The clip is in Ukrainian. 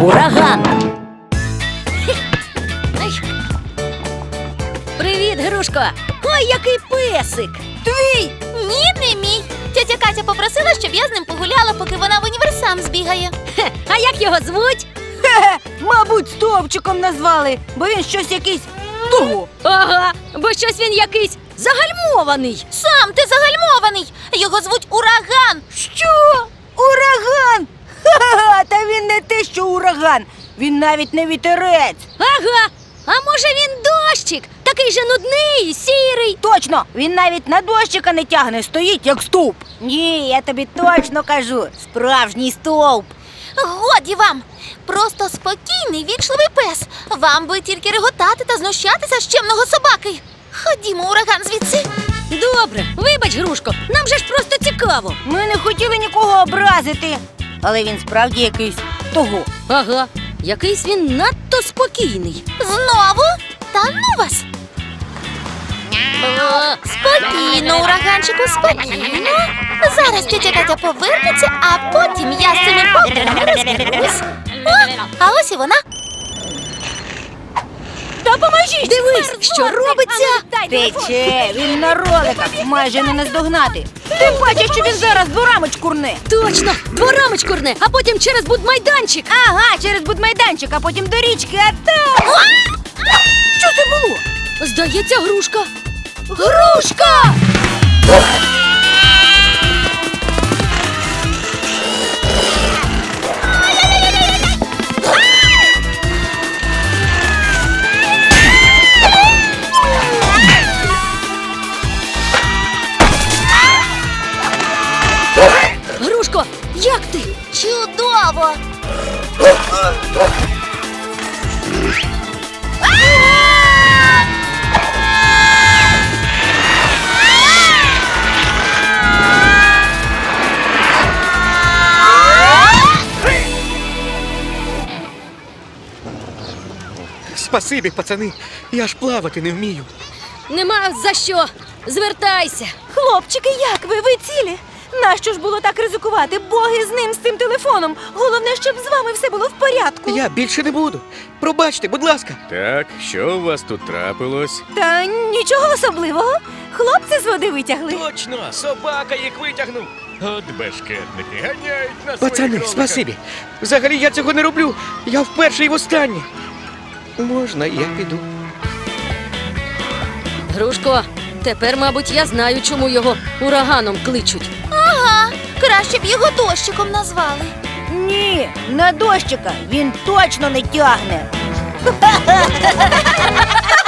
Ураган. Привіт, Грушко. Ой, який песик. Твій! Ні, не мій. Тетя Катя попросила, щоб я з ним погуляла, поки вона в універсам збігає. Хе, а як його звуть? Хе-хе, мабуть, стовпчиком назвали, бо він щось якийсь того. Ага, бо щось він якийсь загальмований. Сам ти загальмований. Його звуть ураган. Що? Ураган? Ха-ха, та він не те, що ураган. Він навіть не вітерець. Ага. А може він дощик? Такий же нудний, сірий. Точно, він навіть на дощика не тягне, стоїть як стовп. Ні, я тобі точно кажу, справжній стовп. Годі вам. Просто спокійний, вічливий пес. Вам би тільки реготати та знущатися з чемного собаки. Ходімо, ураган, звідси. Добре, вибач, Грушко, нам же ж просто цікаво. Ми не хотіли нікого образити, але він справді якийсь того. Ага, якийсь він надто спокійний. Знову? Та ну вас. Спокійно, ураганчику, спокійно. Зараз тетя Катя повернеться, а потім я з цими повторами розберусь. О, а ось і вона. Допоможіть! Дивись, що робиться. Тече, він на роликах, майже не наздогнати. Тим паче, що він зараз дворами чкурне. Точно, дворами чкурне, а потім через будмайданчик. Ага, через будмайданчик, а потім до річки, а там. Що це було? Здається, грушка. Грушка! Як ти? Чудово! Спасибі, пацани. Я ж плавати не вмію. Нема за що. Звертайся. Хлопчики, як ви? Ви цілі? Нащо ж було так ризикувати? Боги з ним, з цим телефоном. Головне, щоб з вами все було в порядку. Я більше не буду. Пробачте, будь ласка. Так, що у вас тут трапилось? Та нічого особливого. Хлопці з води витягли. Точно, собака їх витягнув. От бешкетники ганяють на своїх Пацани, роликах. спасибі. Взагалі я цього не роблю. Я вперше і востаннє. Можна, я піду. Грушко, тепер, мабуть, я знаю, чому його ураганом кличуть. Ага, краще б його дощиком назвали. Ні, на дощика він точно не тягне.